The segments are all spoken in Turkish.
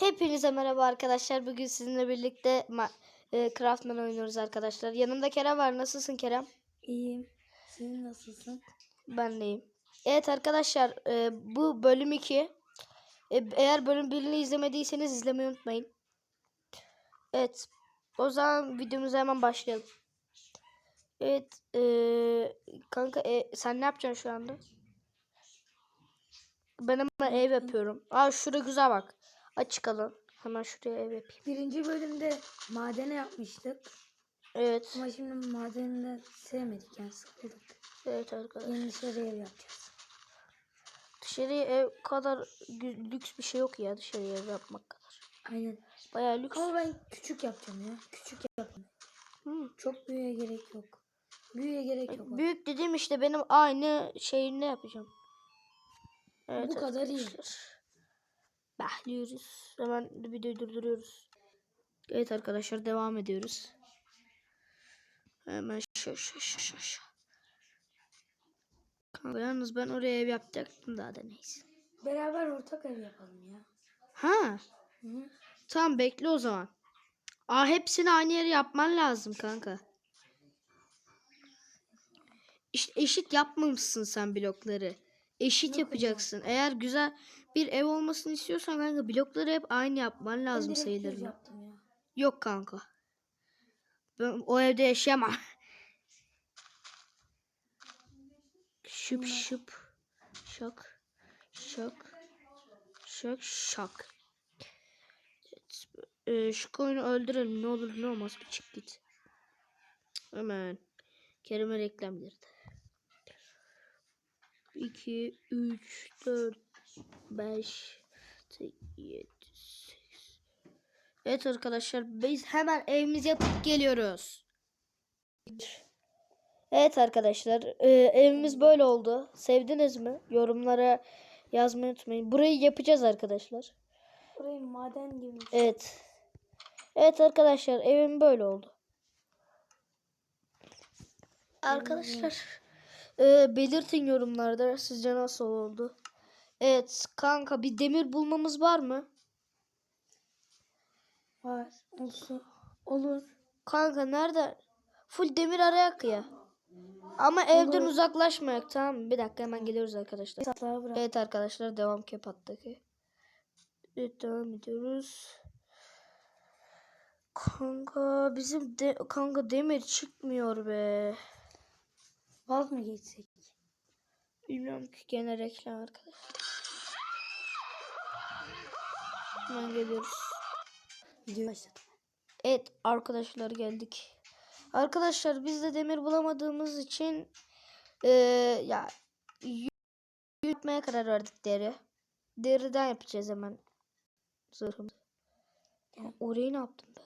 Hepinize merhaba arkadaşlar. Bugün sizinle birlikte e, Craftman oynuyoruz arkadaşlar. Yanımda Kerem var. Nasılsın Kerem? İyiyim. Sen nasılsın? Ben deyim. Evet arkadaşlar e, bu bölüm 2. E, eğer bölüm 1'ini izlemediyseniz izlemeyi unutmayın. Evet. O zaman videomuza hemen başlayalım. Evet. e, kanka e, sen ne yapacaksın şu anda? Ben hemen ev yapıyorum. Aa şurada güzel bak. Açık alan. Hemen şuraya ev yapayım. Birinci bölümde madene yapmıştık. Evet. Ama şimdi madeni sevmedik yani sıkıldık. Evet arkadaşlar. Yeni dışarı ev yapacağız. Dışarıya ev kadar lüks bir şey yok ya dışarıya ev yapmak kadar. Aynen. Bayağı lüks. Ama ben küçük yapacağım ya. Küçük yapacağım. Hı. Çok büyüğe gerek yok. Büyüğe gerek yok. Büyük dediğim işte benim aynı şeyini yapacağım. Evet Bu kadar iyi. Bahliyoruz. Hemen videoyu durduruyoruz. Evet arkadaşlar devam ediyoruz. Hemen şu şu şu şu şu. Kanka yalnız ben oraya ev yapacaktım daha da neyse. Beraber ortak ev yapalım ya. Ha. Hı -hı. Tamam bekle o zaman. Aa hepsini aynı yere yapman lazım kanka. İşte eşit yapmamışsın sen blokları. Eşit Yok yapacaksın. Eğer güzel bir ev olmasını istiyorsan kanka blokları hep aynı yapman Ben lazım düz sayılarını. yaptım ya. Yok kanka. Ben o evde yaşayamam. Şıp şıp. Şak. Şak. Şak şak. Evet, e, şu koyunu öldürelim. Ne olur ne olmaz bir çık git. Hemen. Kerime reklam girdi. 2, 3, 4, 5, 7, 8. Evet arkadaşlar biz hemen evimizi yapıp geliyoruz. Evet arkadaşlar e, evimiz böyle oldu. Sevdiniz mi? Yorumlara yazmayı unutmayın. Burayı yapacağız arkadaşlar. Burayı maden gibi. şey. Evet. Evet arkadaşlar evim böyle oldu. Arkadaşlar e, belirtin yorumlarda sizce nasıl oldu. Evet kanka bir demir bulmamız var mı? Var. Olsun. Olur. Kanka nerede? Full demir arayak ya. Ama evden Olur. uzaklaşmayak tamam mı? Bir dakika hemen geliyoruz arkadaşlar. Evet arkadaşlar devam kepattaki. Evet devam ediyoruz. Kanka bizim de kanka demir çıkmıyor be. Vaz mı geçsek? Bilmiyorum ki gene reklam arkadaşlar. Hemen geliyoruz. Video başladı. Evet arkadaşlar geldik. Arkadaşlar biz de demir bulamadığımız için eee ya yürütmeye karar verdik deri. Deriden yapacağız hemen zırhımızı. Orayı ne yaptım be?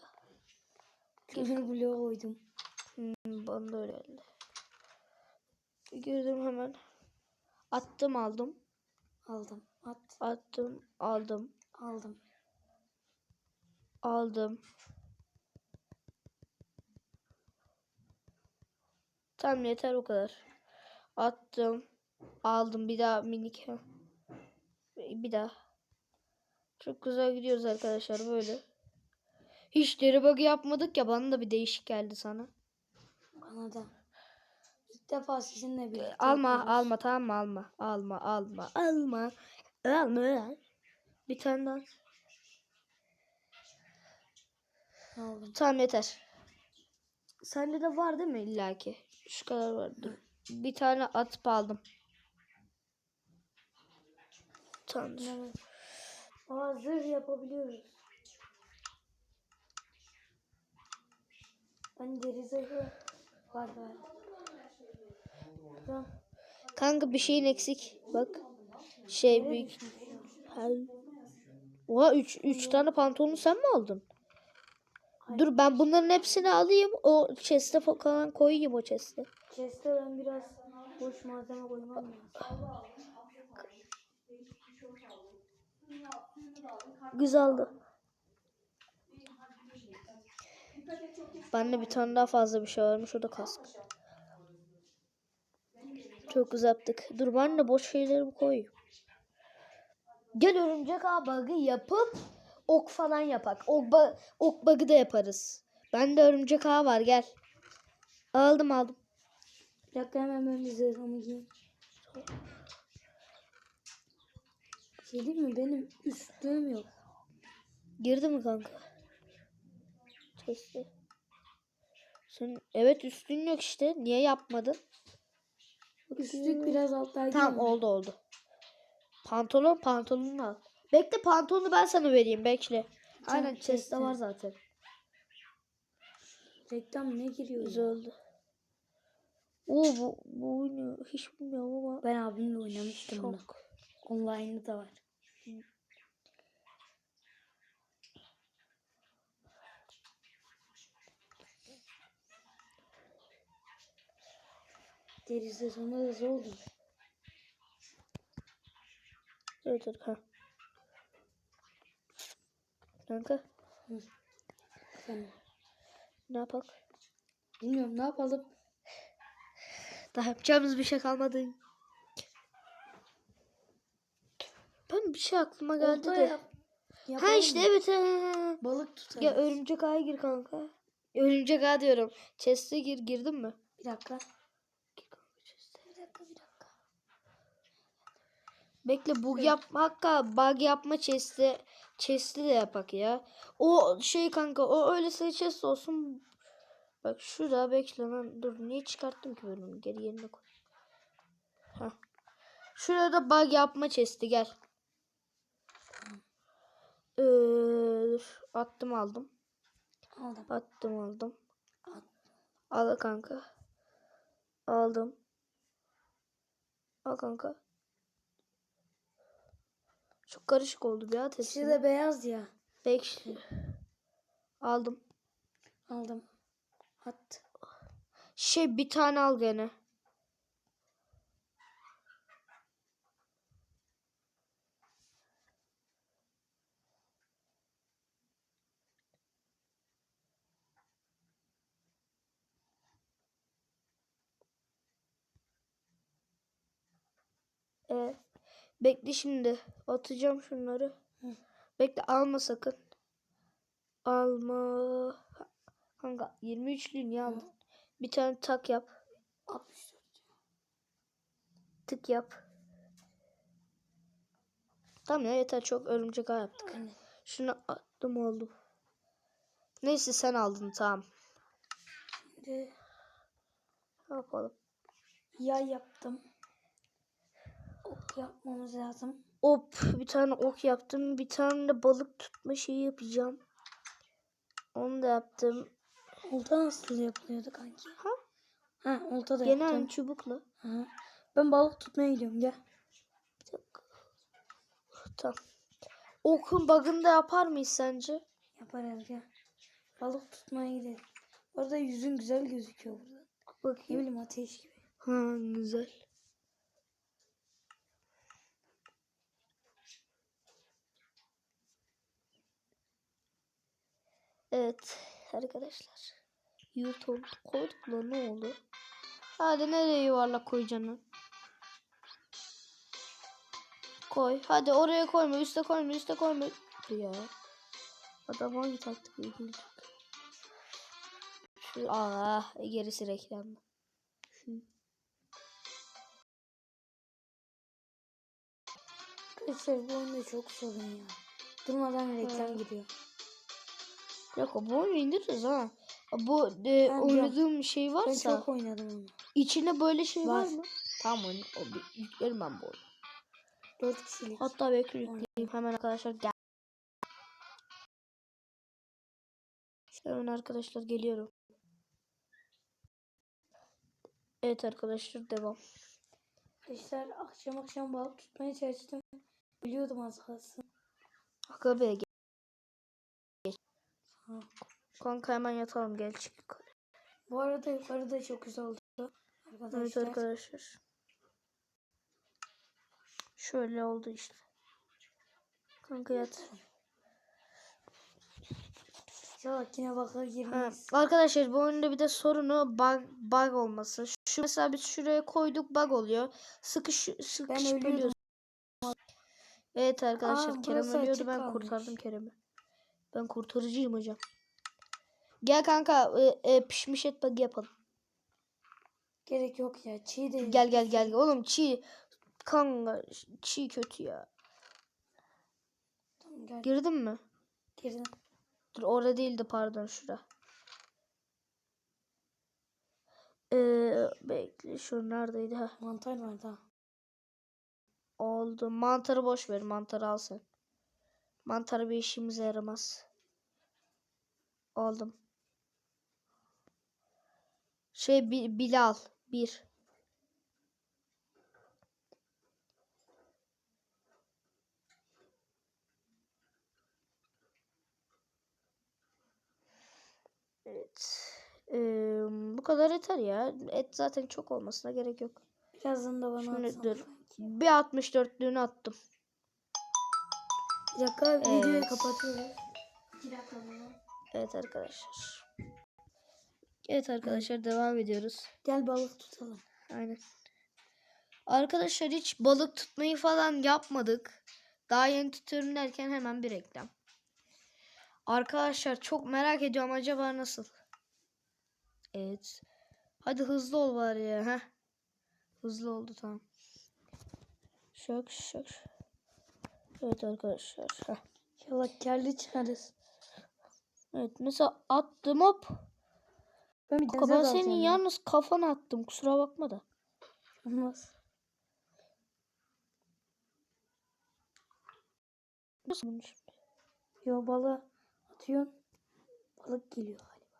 Kömür bloğu koydum. Hmm, bana da öyle geldi. Girdim hemen. Attım aldım. Aldım. At. Attım aldım. Aldım. Aldım. Tamam yeter o kadar. Attım. Aldım bir daha minik. Bir daha. Çok güzel gidiyoruz arkadaşlar böyle. Hiç deri bug'ı yapmadık ya bana da bir değişik geldi sana. Bana da. İlk defa sizinle birlikte Alma yapıyoruz. alma tamam mı alma. Alma alma alma. Alma. Bir tane daha. Aldım. Tamam yeter. Sende de var değil mi illaki? Şu kadar vardı. Bir tane atıp aldım. Tamam. Evet. Aa, zırh yapabiliyoruz. Ben deri zırhı var var. Tamam. Kanka bir şeyin eksik. Bak. Şey büyük. Oha 3 3 tane pantolonu sen mi aldın? Dur ben bunların hepsini alayım. O chest'e falan koyayım o chest'e. Chest'e ben biraz boş malzeme koymam lazım. Güzeldi. Bende bir tane daha fazla bir şey varmış. O da kask. Çok yaptık. Dur ben de boş şeylerimi koyayım. Gel örümcek ağ bug'ı yapıp ok falan yapak. Ok, ba- ok bug'ı da yaparız. Bende örümcek ağı var gel. Aldım aldım. Bir dakika hemen ben bir zırhımı giyeyim. Şey değil mi? Benim üstlüğüm yok. Girdi mi kanka? Testi. Sen evet üstün yok işte. Niye yapmadın? Üstlük biraz alttaydı. Tamam ama. oldu oldu. Pantolon pantolonunu al. Bekle pantolonu ben sana vereyim bekle. Aynen chest'te var zaten. Reklam ne giriyor? Güzel oldu. Oo bu, bu oyunu hiç bilmiyorum ama Ben abimle oynamıştım bunu. çok. Online'ı da var. Derisi sonra da oldu. Evet evet Kanka Sen ne yapak? bilmiyorum ne yapalım. Daha yapacağımız bir şey kalmadı. Ben bir şey aklıma geldi Olta de. yap. Ha Yapalım işte mı? evet. ha. Balık tutalım. Ya örümcek ağa gir kanka. Örümcek ağa diyorum. Chest'e gir girdin mi? Bir dakika. Gir kanka chest'e. Bir dakika bir dakika. Bekle bug yapma hakka bug yapma chest'e chest'i de yapak ya. O şey kanka o öylesine chest olsun. Bak şurada bekle lan dur niye çıkarttım ki onu geri yerine koy. Heh. Şurada bug yapma chest'i gel. Ee, dur, attım aldım. Aldım. Attım aldım. At. Al kanka. Aldım. Al kanka. Çok karışık oldu bir at İkisi hepsini. de beyaz ya. Bekle. Aldım. Aldım. At. Şey bir tane al gene. Ee, bekle şimdi. Atacağım şunları. Hı. Bekle alma sakın. Alma. Kanka 23'lü niye aldın? Bir tane tak yap. 64. Tık yap. Tamam ya yeter çok örümcek ağ yaptık. Aynen. Şunu attım oldu. Neyse sen aldın tamam. Şimdi Ne yapalım? yay yaptım. Ok yapmamız lazım. Hop bir tane ok yaptım. Bir tane de balık tutma şeyi yapacağım. Onu da yaptım. Olta nasıl yapılıyordu kanki? Ha? Ha olta da Gene aynı yaptım. çubukla. Ha. Ben balık tutmaya gidiyorum gel. Bir dakika. Tamam. Okun bug'ını da yapar mıyız sence? Yaparız gel. Balık tutmaya gidelim. Orada yüzün güzel gözüküyor burada. Ne Bakayım. bileyim ateş gibi. Ha güzel. Evet arkadaşlar. Yurt oldu. Koyduk lan ne oldu? Hadi nereye yuvarlak koyacaksın? Koy. Hadi oraya koyma. Üste koyma. Üste koyma. Ya. Adam hangi taktik uygulayacak? Aa, gerisi reklamda. Şu. Arkadaşlar bu oyunda çok sorun ya. Durmadan reklam Ha. Yok bu oyunu indiririz ha. Bu e, oynadığım şey Ben varsa çok oynadım onu. içinde böyle şey var, Var. mı? Tamam oyun. O bir yüklerim ben bu oyunu. 4 kişilik. Hatta belki yükleyeyim hemen arkadaşlar gel. Hemen arkadaşlar geliyorum. Evet arkadaşlar devam. Arkadaşlar akşam akşam balık tutmaya çalıştım. Biliyordum az kalsın. Aga be gel. Ha. Kanka hemen yatalım gel çık yukarı. Bu arada yukarıda çok güzel oldu. Arkadaşlar. Evet arkadaşlar. Şöyle oldu işte. Kanka yat. İnşallah yine baka Ha, girmeyiz. arkadaşlar bu oyunda bir de sorunu bug, bug olması. Şu mesela biz şuraya koyduk bug oluyor. Sıkış ölüyordum. ölüyoruz. Evet arkadaşlar Aa, Kerem ölüyordu ben kalmış. kurtardım Kerem'i. Ben kurtarıcıyım hocam. Gel kanka e, e, pişmiş et bagi yapalım. Gerek yok ya. Çiğ değil. Gel gel gel. Oğlum çiğ kanka çiğ kötü ya. Tamam gel. Girdin mi? Girdim. Dur orada değildi pardon şura. Ee, bekle şu neredeydi ha? Mantar var daha. Oldu. Mantarı boş ver. Mantarı al sen. Mantarı bir işimize yaramaz. Aldım. Şey bi Bilal. Bir. Evet. Ee, bu kadar yeter ya. Et zaten çok olmasına gerek yok. Birazdan da bana Şimdi dur. Bir 64'lüğünü attım. Bir dakika videoyu Evet. kapatıyoruz. Dakika bana. Evet arkadaşlar. Evet arkadaşlar devam ediyoruz. Gel balık tutalım. Aynen. Arkadaşlar hiç balık tutmayı falan yapmadık. Daha yeni tutuyorum derken hemen bir reklam. Arkadaşlar çok merak ediyorum acaba nasıl? Evet. Hadi hızlı ol var ya. Heh. Hızlı oldu tamam. Şak şak. Evet arkadaşlar. Heh. İnşallah kerli çıkarız. Evet mesela attım hop. Ben bir Kanka ben senin ya. yalnız kafana attım kusura bakma da. Olmaz. Nasıl bunu şimdi? Yo balığı atıyorsun. Balık geliyor galiba.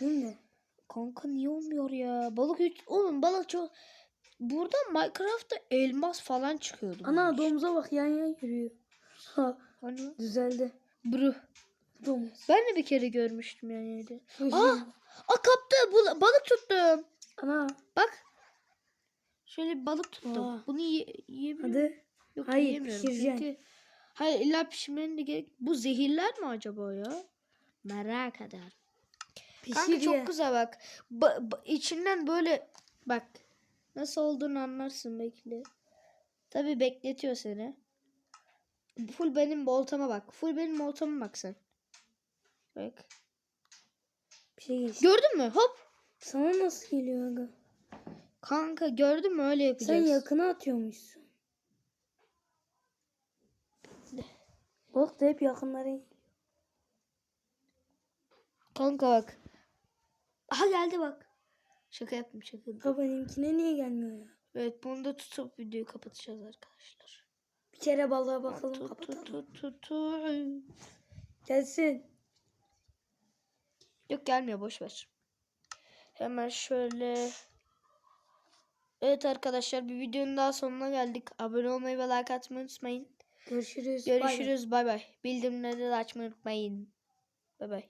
Değil mi? Kanka niye olmuyor ya? Balık hiç... Oğlum balık çok... Burada Minecraft'ta elmas falan çıkıyordu. Ana domuza bak yan yan yürüyor. Ha Hani? düzeldi. Bru. Domuz. Ben de bir kere görmüştüm yani. evde. Aa! Aa kaptı. Bul- balık tuttum. Ana Bak. Şöyle balık tuttum. Aa. Bunu ye yiyebiliyor hadi. Yok Hayır, yiyemiyorum. pişireceksin. Çünkü... Hayır illa pişmenin de gerek... Bu zehirler mi acaba ya? Merak. Kanka Pişir çok ye. güzel bak. Ba- ba- içinden böyle bak nasıl olduğunu anlarsın bekle. Tabi bekletiyor seni. Full benim oltama bak. Full benim oltama bak sen. Bak. Bir şey geç. Gördün mü? Hop. Sana nasıl geliyor aga? Kanka gördün mü öyle Sen yapacağız. yakına atıyormuşsun. Balık da hep yakınlara Kanka bak. Aha geldi bak. Şaka yaptım şaka. Ha benimkine niye gelmiyor ya? Evet bunu da tutup videoyu kapatacağız arkadaşlar. Bir kere balığa bakalım Tut kapatalım. tut tut tut. tut. Gelsin. Yok gelmiyor boş ver. Hemen şöyle. Evet arkadaşlar bir videonun daha sonuna geldik. Abone olmayı ve like atmayı unutmayın. Görüşürüz. Görüşürüz. Bay bay. Bildirimleri de açmayı unutmayın. Bay bay.